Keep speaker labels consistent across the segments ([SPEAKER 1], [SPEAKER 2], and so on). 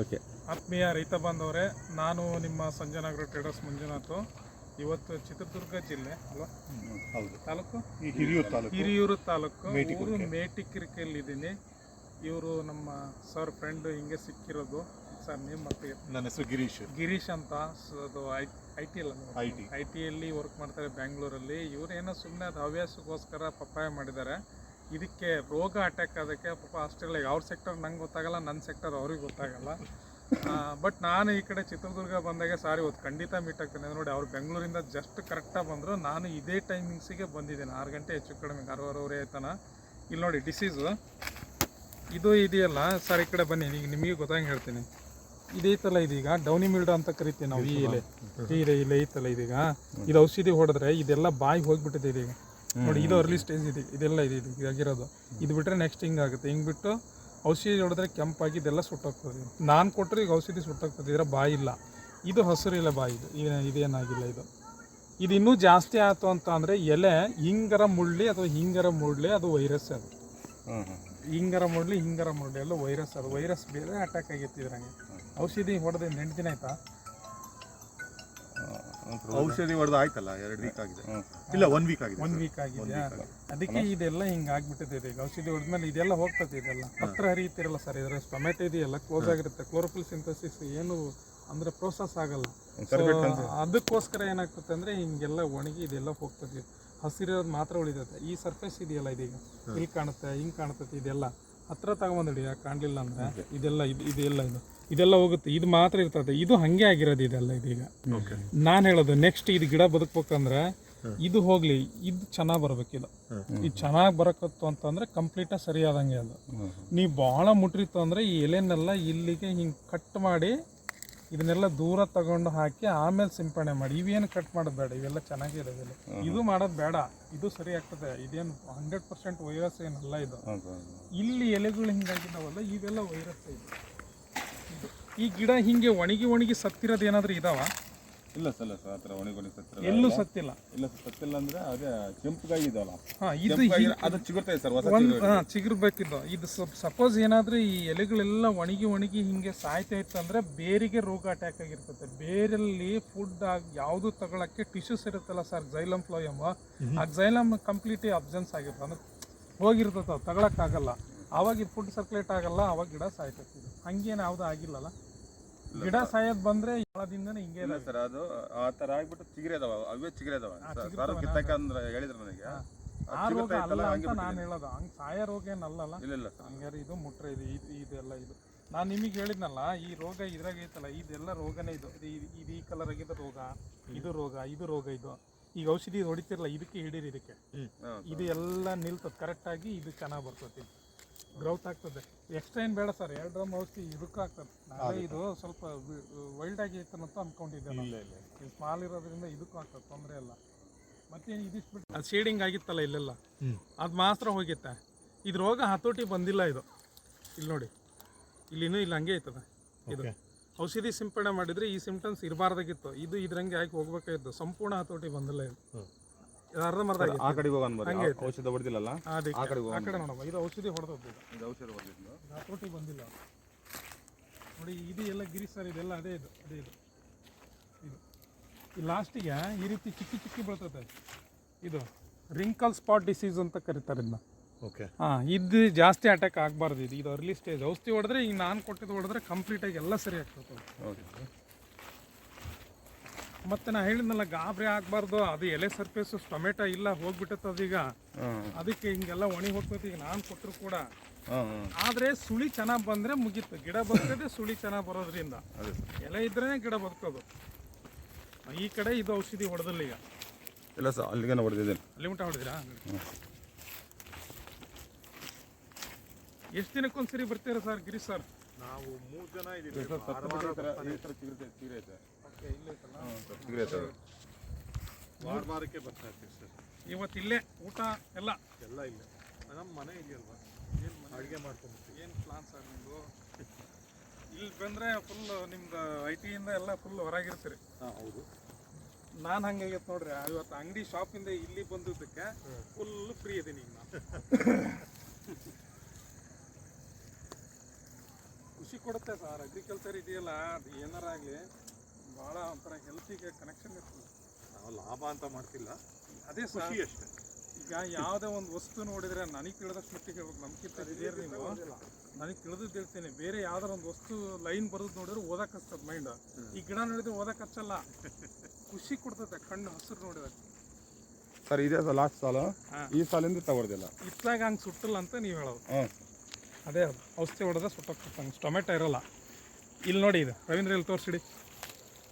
[SPEAKER 1] Okay
[SPEAKER 2] ಆತ್ಮೀಯ ರೈತ ಬಾಂಧವರೇ ನಾನು ನಿಮ್ಮ ಸಂಜನಾಗರ ಟ್ರೇಡರ್ಸ್ ಮಂಜುನಾಥ್. ಇವತ್ತು ಚಿತ್ರದುರ್ಗ ಜಿಲ್ಲೆ ಅಲ್ವಾ?
[SPEAKER 3] ಹೌದು.
[SPEAKER 2] ತಾಲೂಕು?
[SPEAKER 3] ಹಿರಿಯೂರು ತಾಲೂಕು.
[SPEAKER 2] ಹಿರಿಯೂರು ತಾಲೂಕು. ಊರು ಮೇಟಿಕಿರಿಕೆಯಲ್ಲಿ ಇದ್ದೀನಿ ಇವರು ನಮ್ಮ ಸರ್ ಫ್ರೆಂಡ್ ಹಿಂಗೆ ಸಿಕ್ಕಿರೋದು. ಸರ್ ನೇಮ್ ಮತ್ತೆ
[SPEAKER 3] ನನ್ನ ಹೆಸರು ಗಿರೀಶ್.
[SPEAKER 2] ಗಿರೀಶ್ ಅಂತ. ಅದು ಐ ಐ ಟಿ ಅಲ್ಲ
[SPEAKER 3] ಐ ಟಿ
[SPEAKER 2] ಐ ಟಿಯಲ್ಲಿ ವರ್ಕ್ ಮಾಡ್ತಾರೆ ಬ್ಯಾಂಗ್ಳೂರಲ್ಲಿ ಇವರೇನೋ ಸುಮ್ಮನೆ ಅದು ಹವ್ಯಾಸಕ್ಕೋಸ್ಕರ ಪಪ್ಪಾಯ ಮಾಡಿದ್ದಾರೆ. ಇದಕ್ಕೆ ರೋಗ ಅಟ್ಯಾಕ್ ಆದಕ್ಕೆ ಪಾಪ ಆಸ್ಟ್ರೇಲಿಯಾಗೆ ಅವ್ರ ಸೆಕ್ಟರ್ ನಂಗೆ ಗೊತ್ತಾಗಲ್ಲ ನನ್ನ ಸೆಕ್ಟರ್ ಅವ್ರಿಗೆ ಗೊತ್ತಾಗಲ್ಲ. ಬಟ್ ನಾನು ಈ ಕಡೆ ಚಿತ್ರದುರ್ಗ ಬಂದಾಗ ಸಾರಿ ಇವತ್ತು ಖಂಡಿತ ಮೀಟ್ ಆಗ್ತೇನೆ. ನೋಡಿ, ಅವ್ರು ಬೆಂಗಳೂರಿಂದ ಜಸ್ಟ್ ಕರೆಕ್ಟಾಗಿ ಬಂದರು. ನಾನು ಇದೇ ಟೈಮಿಂಗ್ಸಿಗೆ ಬಂದಿದ್ದೇನೆ. ಆರು ಗಂಟೆ ಹೆಚ್ಚು ಕಡಿಮೆ ಆರೂವರೆ ಆಯ್ತಾನ ಇಲ್ಲಿ ನೋಡಿ ಡಿಸೀಸು ಇದು ಇದೆಯಲ್ಲ, ಸರ್, ಈ ಕಡೆ ಬನ್ನಿ. ಈಗ ನಿಮಗೆ ಗೊತ್ತಾಗಿ ಹೇಳ್ತೀನಿ. ಇದೈತಲ್ಲ ಇದೀಗ ಡೌನಿ ಮಿಲ್ಡ್ ಅಂತ ಕರಿತೀವಿ ನಾವು, ಈ ಇಲ್ಲ ಈ ಐತಲ್ಲ ಇದೀಗ. ಇದು ಔಷಧಿ ಹೊಡೆದ್ರೆ ಇದೆಲ್ಲ ಬಾಯಿ ಹೋಗ್ಬಿಟ್ಟಿದೆ ಇದೀಗ. ನೋಡಿ, ಇದು ಅರ್ಲಿ ಸ್ಟೇಜ್ ಇದೆ. ಇದೆಲ್ಲ ಇದೆ, ಇದು ಆಗಿರೋದು. ಇದು ಬಿಟ್ರೆ ನೆಕ್ಸ್ಟ್ ಹಿಂಗಾಗುತ್ತೆ ಹಿಂಗೆ ಬಿಟ್ಟು ಔಷಧಿ ಹೊಡೆದ್ರೆ ಕೆಂಪಾಗಿ ಇದೆಲ್ಲ ಸುಟ್ಟೋಗ್ತದೆ. ನಾನು ಕೊಟ್ಟರೆ ಈಗ ಔಷಧಿ ಸುಟ್ಟೋಗ್ತದೆ. ಇದರ ಬಾಯಿ ಇಲ್ಲ. ಇದು ಹಸಿರಿಲ್ಲ ಬಾಯಿ ಇದು. ಇದೇ- ಇದೇನಾಗಿಲ್ಲ ಇದು. ಇದು ಇನ್ನೂ ಜಾಸ್ತಿ ಆಯಿತು ಅಂತ ಅಂದರೆ ಎಲೆ ಹಿಂಗರ ಮುಳ್ಳಿ ಅಥವಾ ಹಿಂಗರ ಮುಳ್ಳಿ, ಅದು ವೈರಸ್ ಅದು. ಹಿಂಗರ ಮುಳ್ಳಿ ಹಿಂಗರ ಮುಳ್ಳಿ, ಎಲ್ಲ ವೈರಸ್ ಅದು. ವೈರಸ್ ಬೇರೆ ಅಟ್ಯಾಕ್ ಆಗಿತ್ತು ಇದ್ರಂಗೆ. ಔಷಧಿ ಹೊಡೆದು ನೆಂಟಿನ ಆಯ್ತಾ?
[SPEAKER 3] ಔಷಧಿ ಹೊಡೆದು ಆಯ್ತಲ್ಲ ಎರಡು ವೀಕ್ ಆಗಿದೆ. ಇಲ್ಲ ಒನ್ ವೀಕ್ ಆಗಿದೆ.
[SPEAKER 2] ಒನ್ ವೀಕ್ ಆಗಿದೆಯಾ
[SPEAKER 3] ಆಗಿದೆ.
[SPEAKER 2] ಅದಕ್ಕೆ ಇದೆಲ್ಲ ಹಿಂಗೆ ಆಗ್ಬಿಟ್ಟಿದೆ ಈಗ ಔಷಧಿ ಹೊಡೆದ್ಮೇಲೆ ಇದೆಲ್ಲ ಹೋಗ್ತದೆ ಇದೆಲ್ಲ. ಹತ್ರ ಹರಿಯುತ್ತಿರಲ್ಲ ಸರ್ ಇದರ ಟೊಮೆಟೊ ಇದೆಯಲ್ಲ ಕ್ಲೋಸ್ ಆಗಿರುತ್ತೆ. ಕ್ಲೋರೋಫಿಲ್ ಸಿಂಥಸಿಸ್ ಏನು ಅಂದ್ರೆ ಪ್ರೋಸೆಸ್ ಆಗಲ್ಲ. ಅದಕ್ಕೋಸ್ಕರ ಏನಾಗ್ತದೆ ಅಂದ್ರೆ ಹಿಂಗೆಲ್ಲ ಒಣಗಿ ಇದೆಲ್ಲ ಹೋಗ್ತದೆ. ಹಸಿರೋದು ಮಾತ್ರ ಉಳಿತದೆ ಈ ಸರ್ಫೇಸ್ ಇದೆಯಲ್ಲ ಇದೀಗ. ಇಲ್ಲಿ ಕಾಣುತ್ತೆ ಹಿಂಗೆ ಕಾಣುತ್ತೆ ಇದೆಲ್ಲ. ಹತ್ರ ತಗೊಂಬಂದಿಡಿ ಯಾಕೆ ಕಾಣಲಿಲ್ಲ ಅಂದ್ರೆ ಇದೆಲ್ಲ ಇದು ಇದೆಲ್ಲ ಇದು. ಇದೆಲ್ಲ ಹೋಗುತ್ತೆ. ಇದು ಮಾತ್ರ ಇರ್ತದೆ. ಇದು ಹಂಗೆ ಆಗಿರೋದು ಇದೆಲ್ಲ ಇದೀಗ ನಾನು ಹೇಳೋದು ನೆಕ್ಸ್ಟ್ ಇದು ಗಿಡ ಬದುಕ್ಬೇಕಂದ್ರೆ ಇದು ಹೋಗ್ಲಿ ಇದು ಚೆನ್ನಾಗಿ ಬರ್ಬೇಕು ಇದು. ಚೆನ್ನಾಗಿ ಬರಕತ್ತು ಅಂತಂದ್ರೆ ಸರಿ ಸರಿಯಾದಂಗೆ ಅದು. ನೀವು ಭಾಳ ಮುಟ್ರಿತ್ತು ಅಂದ್ರೆ ಈ ಎಲೆನೆಲ್ಲ ಇಲ್ಲಿಗೆ ಹಿಂಗೆ ಕಟ್ ಮಾಡಿ ಇದನ್ನೆಲ್ಲ ದೂರ ತಗೊಂಡು ಹಾಕಿ ಆಮೇಲೆ ಸಿಂಪಡಣೆ ಮಾಡಿ. ಇವೇನು ಕಟ್ ಮಾಡೋದು ಬೇಡ ಇವೆಲ್ಲ ಚೆನ್ನಾಗಿದೆ ಇವೆಲ್ಲ ಇದು ಮಾಡೋದು ಬೇಡ. ಇದು ಸರಿ ಆಗ್ತದೆ. ಇದೇನು ಹಂಡ್ರೆಡ್ ಪರ್ಸೆಂಟ್ ವೈರಸ್ ಏನಲ್ಲ ಇದು. ಇಲ್ಲಿ ಎಲೆಗಳು ಹಿಂಗಾಗಿದ್ದಾವಲ್ಲ ಇವೆಲ್ಲ ವೈರಸ್ ಇದು. ಈ ಗಿಡ ಹಿಂಗೆ ಒಣಗಿ ಒಣಗಿ ಸತ್ತಿರೋದು ಏನಾದರೂ ಇದಾವ?
[SPEAKER 1] ಇಲ್ಲ ಸರ್ ಸರ್ ಆ ಥರ ಒಣಗೊಣಿ ಸತ್ತಿರ
[SPEAKER 2] ಎಲ್ಲೂ ಸತ್ತಿಲ್ಲ.
[SPEAKER 1] ಇಲ್ಲ ಸರ್ ಸತ್ತಿಲ್ಲ ಅಂದ್ರೆ ಅದೇ ಕೆಂಪುಗಾಗಿ ಇದಾವಲ್ಲ
[SPEAKER 2] ಹಾ ಇದು
[SPEAKER 1] ಅದು ಚಿಗುರ್ತಾ ಇದೆ ಸರ್ ಹೊಸ
[SPEAKER 2] ಒಂದು ಹಾಂ ಚಿಗುರ್ಬೇಕಿದ್ದು ಇದು ಸಪೋಸ್ ಏನಾದರೂ ಈ ಎಲೆಗಳೆಲ್ಲ ಒಣಗಿ ಒಣಗಿ ಹಿಂಗೆ ಸಾಯ್ತಾ ಇತ್ತು ಅಂದರೆ ಬೇರಿಗೆ ರೋಗ ಅಟ್ಯಾಕ್ ಆಗಿರ್ತದೆ. ಬೇರಲ್ಲಿ ಫುಡ್ ಆಗಿ ಯಾವುದು ತಗೊಳಕ್ಕೆ ಟಿಶ್ಯೂಸ್ ಇರುತ್ತಲ್ಲ ಸರ್ ಜೈಲಮ್ ಫ್ಲೋಯಮ್ ಆ ಜೈಲಮ್ ಕಂಪ್ಲೀಟ್ಲಿ ಅಬ್ಸೆನ್ಸ್ ಆಗಿರ್ತದೆ ಅಂದ್ರೆ ಹೋಗಿರ್ತದೆ ತಗೊಳಕ್ಕಾಗಲ್ಲ. ಆವಾಗ ಇದು ಫುಡ್ ಸರ್ಕ್ಯುಲೇಟ್ ಆಗಲ್ಲ ಆವಾಗ ಗಿಡ ಸಾಯ್ತೈತಿ ಹಂಗೇನು ಯಾವುದು ಆಗಿಲ್ಲಲ್ಲ. ಗಿಡ ಸಾಯದ್ ಬಂದ್ರೆ ಯಾಳದಿಂದನೇ ಹಿಂಗೆ
[SPEAKER 1] ಇಲ್ಲ ಸರ್ ಅದು ಆ ತರ ಆಗ್ಬಿಟ್ಟು ಚಿಗುರಿ ಅದಾವ ಅವೇ ಚಿಗುರಿ ಅದಾವ ಸರ್ ಕಿತ್ತಕ ಅಂದ್ರೆ ಹೇಳಿದ್ರು ನನಗೆ.
[SPEAKER 2] ಆ ರೋಗ ಅಲ್ಲ ಅಂತ ನಾನು ಹೇಳೋದು. ಹಂಗೆ ಸಾಯ ರೋಗ ಏನಲ್ಲಲ್ಲ?
[SPEAKER 1] ಇಲ್ಲ ಇಲ್ಲ ಸರ್.
[SPEAKER 2] ಹಂಗಾರೆ ಇದು ಮುಟ್ರೆ ಇದು ಇದು ಇದೆಲ್ಲ ಇದು. ನಾನು ನಿಮಗೆ ಹೇಳಿದ್ನಲ್ಲ ಈ ರೋಗ ಇದ್ರಾಗ ಐತಲ್ಲ ಇದೆಲ್ಲ ರೋಗನೇ ಇದು. ಇದು ಇದು- ಇದು ಈ ಕಲರ್ ಆಗಿದ್ದ ರೋಗ ಇದು ರೋಗ ಇದು ರೋಗ ಇದು. ಈಗ ಔಷಧಿ ಹೊಡಿತಿರಲ್ಲ ಇದಕ್ಕೆ ಹಿಡೀರಿ ಇದಕ್ಕೆ.
[SPEAKER 1] ಹಾಂ
[SPEAKER 2] ಇದು ಎಲ್ಲ ನಿಲ್ತದೆ. ಕರೆಕ್ಟಾಗಿ ಇದು ಚೆನ್ನಾಗಿ ಬರ್ತದೆ ಗ್ರೌತ್ ಆಗ್ತದೆ. ಎಕ್ಸ್ಟ್ರಾ ಏನು ಬೇಡ ಸರ್ ಎರಡು ಡ್ರಮ್ ಔಷಧಿ ಇದಕ್ಕೂ ಆಗ್ತದೆ. ನಾಳೆ ಇದು ಸ್ವಲ್ಪ ವೈಲ್ಡ್ ಆಗಿ ಐತನಂತ ಅನ್ಕೊಂಡಿದ್ದೆ ಇಲ್ಲಿ ಇದು ಸ್ಮಾಲ್ ಇರೋದ್ರಿಂದ ಇದಕ್ಕೂ ಆಗ್ತದೆ ತೊಂದರೆ ಇಲ್ಲ. ಮತ್ತೆ ಇದಿಷ್ಟು ಬಿಟ್ಟು ಅದು ಶೇಡಿಂಗ್ ಆಗಿತ್ತಲ್ಲ ಇಲ್ಲೆಲ್ಲ? ಅದು ಮಾತ್ರ ಹೋಗಿತ್ತೆ. ಇದು ರೋಗ ಹತೋಟಿ ಬಂದಿಲ್ಲ ಇದು. ಇಲ್ಲಿ ನೋಡಿ. ಇಲ್ಲಿನೂ ಇಲ್ಲಿ ಹಂಗೆ ಐತದ. ಇದು. ಔಷಧಿ ಸಿಂಪಡಣೆ ಮಾಡಿದ್ರೆ ಈ ಸಿಂಪ್ಟಮ್ಸ್ ಇರಬಾರ್ದಾಗಿತ್ತು. ಇದು ಇದ್ರಂಗೆ ಆಗಿ ಹೋಗ್ಬೇಕಾಗಿತ್ತು. ಸಂಪೂರ್ಣ ಹತೋಟಿ ಬಂದಿಲ್ಲ ಇದು. ಅರ್ಧಂಬರ್ಧ ಆಗೈತೆ.
[SPEAKER 1] ಆ ಕಡೆಗೆ ಹೋಗೋಣ ಬರ್ರಿ. ಆ-. ಔಷಧ ಹೊಡೆದಿಲ್ಲಲ್ಲ
[SPEAKER 2] ಅದಕ್ಕೆ
[SPEAKER 1] ಆ ಕಡೆಗೆ
[SPEAKER 2] ಆ ಕಡೆ ನೋಡಮ್ಮ. ಇದು ಔಷಧಿ ಹೊಡೆದದ್ದು. ಇದು
[SPEAKER 1] ಔಷಧ ಹೊಡೆದಿದ್ದು
[SPEAKER 2] ಬಂದಿಲ್ಲ. ನೋಡಿ ಇದು ಎಲ್ಲ ಗಿರಿ ಸರ್ ಇದೆಲ್ಲ ಅದೇ ಇದು ಅದೇ ಇದು. ಇದು. ಈ ಲಾಸ್ಟಿಗೆ ಈ ರೀತಿ ಚಿಕ್ಕಿ ಚಿಕ್ಕಿ ಬೀಳ್ತದೆ ಇದು ರಿಂಕಲ್ ಸ್ಪಾಟ್ ಡಿಸೀಸ್ ಅಂತ ಕರೀತಾರೆ ಇದನ್ನ.
[SPEAKER 3] ಓಕೆ.
[SPEAKER 2] ಹಾಂ ಇದು ಜಾಸ್ತಿ ಅಟ್ಯಾಕ್ ಆಗಬಾರ್ದು ಇದು. ಇದು ಅರ್ಲಿ ಸ್ಟೇಜ್ ಔಷಧಿ ಹೊಡೆದ್ರೆ ಈಗ ನಾನು ಕೊಟ್ಟಿದ್ದು ಹೊಡೆದ್ರೆ ಕಂಪ್ಲೀಟಾಗಿ ಎಲ್ಲ ಸರಿ ಆಗ್ತದೆ.
[SPEAKER 1] ಓಕೆ.
[SPEAKER 2] ಮತ್ತೆ ನಾ ಹೇಳಿದ್ನಲ್ಲ ಗಾಬರಿ ಆಗಬಾರ್ದು ಅದು ಎಲೆ ಸರ್ಫೇಸ್ ಟೊಮೆಟೊ ಇಲ್ಲ ಹೋಗ್ಬಿಟ್ಟದ ಅದೀಗ. ಅದಕ್ಕೆ ಹಿಂಗೆಲ್ಲ ಒಣಗಿ ಹೋಗ್ತೈತಿ ಈಗ ನಾನು ಕೊಟ್ಟರು ಕೂಡ. ಆದರೆ ಸುಳಿ ಚೆನ್ನಾಗಿ ಬಂದ್ರೆ ಮುಗೀತು. ಗಿಡ ಬರ್ತದೆ ಸುಳಿ ಚೆನ್ನಾಗಿ ಬರೋದ್ರಿಂದ. ಎಲೆ ಇದ್ರೇ ಗಿಡ ಬದುಕೋದು. ಈ ಕಡೆ ಇದು ಔಷಧಿ ಹೊಡೆದಲ್ಲ ಈಗ.
[SPEAKER 1] ಇಲ್ಲ ಸರ್ ಅಲ್ಲಿಗೆ ಹೊಡೆದಿದ್ದೇನೆ.
[SPEAKER 2] ಅಲ್ಲಿ ಊಟ ಹೊಡೆದಿರಾ? ಎಷ್ಟು ದಿನಕ್ಕೊಂದ್ಸರಿ ಬರ್ತೀರಾ ಸರ್ ಗಿರಿ ಸರ್?
[SPEAKER 3] ನಾವು ಮೂರು ಜನ ಇದೀವಿ. ವಾರ ವಾರಕ್ಕೆ ಬರ್ತಾ ಇರ್ತೀವಿ ಸರ್.
[SPEAKER 2] ಇವತ್ತು ಇಲ್ಲೇ ಊಟ ಎಲ್ಲ?
[SPEAKER 3] ಎಲ್ಲ ಇಲ್ಲ. ನಮ್ಮ ಮನೆ ಇದೆಯಲ್ವಾ ಏನು ಅಡುಗೆ ಮಾಡ್ಕೊಂಡ್ಬಿಟ್ಟು
[SPEAKER 2] ಏನು ಪ್ಲಾನ್ ಸರ್ ನಿಮ್ಮದು ಇಲ್ಲಿ ಬಂದರೆ ಫುಲ್ ನಿಮ್ದು ಐ ಟಿಯಿಂದ ಎಲ್ಲ ಫುಲ್ ಹೊರಗಿರ್ತೀರಿ.
[SPEAKER 3] ಹಾಂ ಹೌದು.
[SPEAKER 2] ನಾನು ಹಂಗಾಗೈತೆ ನೋಡ್ರಿ ಇವತ್ತು ಅಂಗಡಿ ಶಾಪಿಂದ ಇಲ್ಲಿ ಬಂದಿದ್ದಕ್ಕೆ ಫುಲ್ ಫ್ರೀ ಇದೀನಿ ಈಗ ನಾನು. ಖುಷಿ ಕೊಡುತ್ತೆ ಸರ್ ಅಗ್ರಿಕಲ್ಚರ್ ಇದೆಯಲ್ಲ ಅದು ಏನಾರ ಆಗಲಿ. ಭಾಳ ಒಂಥರ ಹೆಲ್ತಿಗೆ ಕನೆಕ್ಷನ್ ಇರ್ತದೆ.
[SPEAKER 3] ನಾವು ಲಾಭ ಅಂತ ಮಾಡ್ತಿಲ್ಲ.
[SPEAKER 2] ಅದೇ ಸರ್
[SPEAKER 3] ಖುಷಿ ಅಷ್ಟೇ.
[SPEAKER 2] ಈಗ ಯಾವುದೇ ಒಂದು ವಸ್ತು ನೋಡಿದರೆ ನನಗೆ ತಿಳಿದಷ್ಟು ಮಟ್ಟಿಗೆ ಹೇಳ್ಬೇಕು ನಮ್ಗಿಂತ ಹಿರಿಯರು ನೀವು. ನನಗೆ ತಿಳಿದು ಹೇಳ್ತೀನಿ. ಬೇರೆ ಯಾವ್ದಾರ ಒಂದು ವಸ್ತು ಲೈನ್ ಬರೋದು ನೋಡಿದ್ರೆ ಓದಕ್ಕೆ ಹಚ್ಚದ ಮೈಂಡ್ ಈ ಗಿಡ ನೋಡಿದ್ರೆ ಓದಕ್ಕೆ ಹಚ್ಚಲ್ಲ. ಖುಷಿ ಕೊಡ್ತದೆ ಕಣ್ಣು ಹಸಿರು ನೋಡಿದಾಗ
[SPEAKER 1] ಸರ್ ಇದೇ ಲಾಸ್ಟ್ ಸಾಲ. ಈ ಸಾಲಿಂದ ತಗೊಳ್ದಿಲ್ಲ.
[SPEAKER 2] ಇತ್ತಾಗ ಹಂಗೆ ಸುಟ್ಟಲ್ಲ ಅಂತ ನೀವು ಹೇಳೋದು.
[SPEAKER 1] ಹ್ಞೂ
[SPEAKER 2] ಅದೇ ಔಷಧಿ ಹೊಡೆದ ಸುಟ್ಟೋಗ್ತಂಗೆ ಟೊಮೆಟೊ ಇರೋಲ್ಲ. ಇಲ್ಲಿ ನೋಡಿ ಇದು. ರವೀಂದ್ರ ಇಲ್ಲಿ ತೋರಿಸಿಡಿ?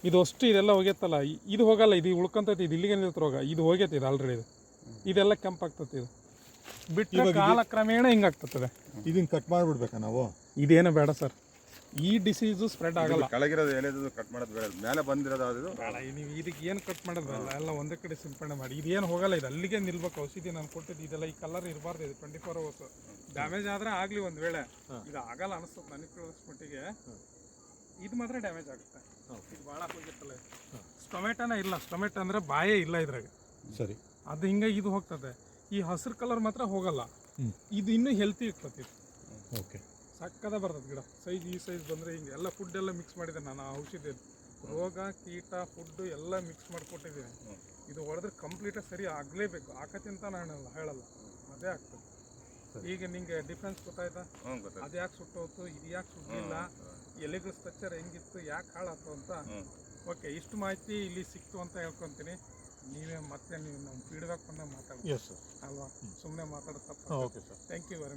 [SPEAKER 2] ಇದು ಅಷ್ಟು ಇದೆಲ್ಲ ಹೋಗೈತಲ್ಲ ಇದು ಹೋಗಲ್ಲ ಇದು ಉಳ್ಕೊಂತೈತಿ ಇದು ಇಲ್ಲಿಗೆ ನಿಲ್ತ ರೋಗ ಇದು ಹೋಗೈತಿ ಇದು ಆಲ್ರೆಡಿ ಇದು. ಇದೆಲ್ಲ ಕೆಂಪಾಗ್ತತಿ ಇದು. ಬಿಟ್ಟು ಕಾಲ ಕ್ರಮೇಣ ಹಿಂಗಾಗ್ತದೆ
[SPEAKER 4] ಇದನ್ನ ಕಟ್ ಮಾಡಿಬಿಡ್ಬೇಕಾ ನಾವು?
[SPEAKER 2] ಇದೇನು ಬೇಡ ಸರ್. ಈ ಡಿಸೀಸು ಸ್ಪ್ರೆಡ್ ಆಗಲ್ಲ.
[SPEAKER 1] ಕೆಳಗಿರೋದು ಎಲೆದು ಕಟ್ ಮಾಡೋದು ಬೇಡ ಮೇಲೆ ಬಂದಿರೋದು ಅದು
[SPEAKER 2] ಬೇಡ ನೀವು ಇದಕ್ಕೆ ಏನು ಕಟ್ ಮಾಡೋದಲ್ಲ ಎಲ್ಲ ಒಂದೇ ಕಡೆ ಸಿಂಪಡಣೆ ಮಾಡಿ. ಇದೇನು ಹೋಗಲ್ಲ ಇದು ಅಲ್ಲಿಗೆ ನಿಲ್ಬೇಕು. ಔಷಧಿ ನಾನು ಕೊಟ್ಟಿದ್ದು ಇದೆಲ್ಲ ಈ ಕಲರ್ ಇರಬಾರ್ದು ಇದು ಟ್ವೆಂಟಿ ಫೋರ್ ಅವರ್ಸ್ ಡ್ಯಾಮೇಜ್ ಆದರೆ ಆಗಲಿ ಒಂದು ವೇಳೆ. ಇದು ಆಗಲ್ಲ ಅನಿಸ್ತದೆ ನನಗೆ ಕೇಳಿದಷ್ಟು ಮಟ್ಟಿಗೆ ಇದು ಮಾತ್ರ ಡ್ಯಾಮೇಜ್ ಆಗುತ್ತೆ. ಭಾಳ ಹೋಗಿತ್ತಲ್ಲ. ಟೊಮೆಟೊನ ಇಲ್ಲ. ಟೊಮೆಟೊ ಅಂದ್ರೆ ಬಾಯೇ ಇಲ್ಲ ಇದ್ರಾಗ.
[SPEAKER 4] ಸರಿ.
[SPEAKER 2] ಅದು ಹಿಂಗೆ ಇದು ಹೋಗ್ತದೆ. ಈ ಹಸಿರು ಕಲರ್ ಮಾತ್ರ ಹೋಗಲ್ಲ. ಇದು ಇನ್ನೂ ಹೆಲ್ತಿ ಇರ್ತದೆ
[SPEAKER 4] ಓಕೆ.
[SPEAKER 2] ಸಕ್ಕದ ಬರ್ತದೆ ಗಿಡ. ಸೈಜ್ ಈ ಸೈಜ್ ಬಂದರೆ ಹಿಂಗೆ ಎಲ್ಲ ಫುಡ್ ಎಲ್ಲ ಮಿಕ್ಸ್ ಮಾಡಿದೆ ನಾನು ಆ ಔಷಧಿ ರೋಗ ಕೀಟ ಫುಡ್ ಎಲ್ಲ ಮಿಕ್ಸ್ ಮಾಡಿಕೊಟ್ಟಿದ್ದೀನಿ. ಇದು ಹೊಡೆದ್ರೆ ಕಂಪ್ಲೀಟಾಗಿ ಸರಿ ಆಗಲೇಬೇಕು. ಆಕತಿಂತ ನಾನು ಹೇಳಲ್ಲ. ಅದೇ ಆಗ್ತದೆ. ಈಗ ನಿಂಗೆ ಡಿಫ್ರೆನ್ಸ್ ಗೊತ್ತಾಯ್ತಾ? ಅದು ಯಾಕೆ ಸುಟ್ಟೋತು ಇದು ಯಾಕೆ ಸುಟ್ಟಿಲ್ಲ ಎಲೆಗಳ ಸ್ಟ್ರಕ್ಚರ್ ಹೆಂಗಿತ್ತು ಯಾಕೆ ಹಾಳಾತು ಅಂತ? ಓಕೆ ಇಷ್ಟು ಮಾಹಿತಿ ಇಲ್ಲಿ ಸಿಕ್ತು ಅಂತ ಹೇಳ್ಕೊಂತೀನಿ. ನೀವೇ ಮತ್ತೆ ನೀವು ನಮ್ಮ ಫೀಡ್ಬ್ಯಾಕ್ ಬಂದಾಗ ಮಾತಾಡಿ
[SPEAKER 4] ಎಸ್ ಸರ್
[SPEAKER 2] ಅಲ್ವಾ? ಸುಮ್ಮನೆ ಮಾತಾಡೋ ತಪ್ಪು
[SPEAKER 4] okay sir
[SPEAKER 2] thank you very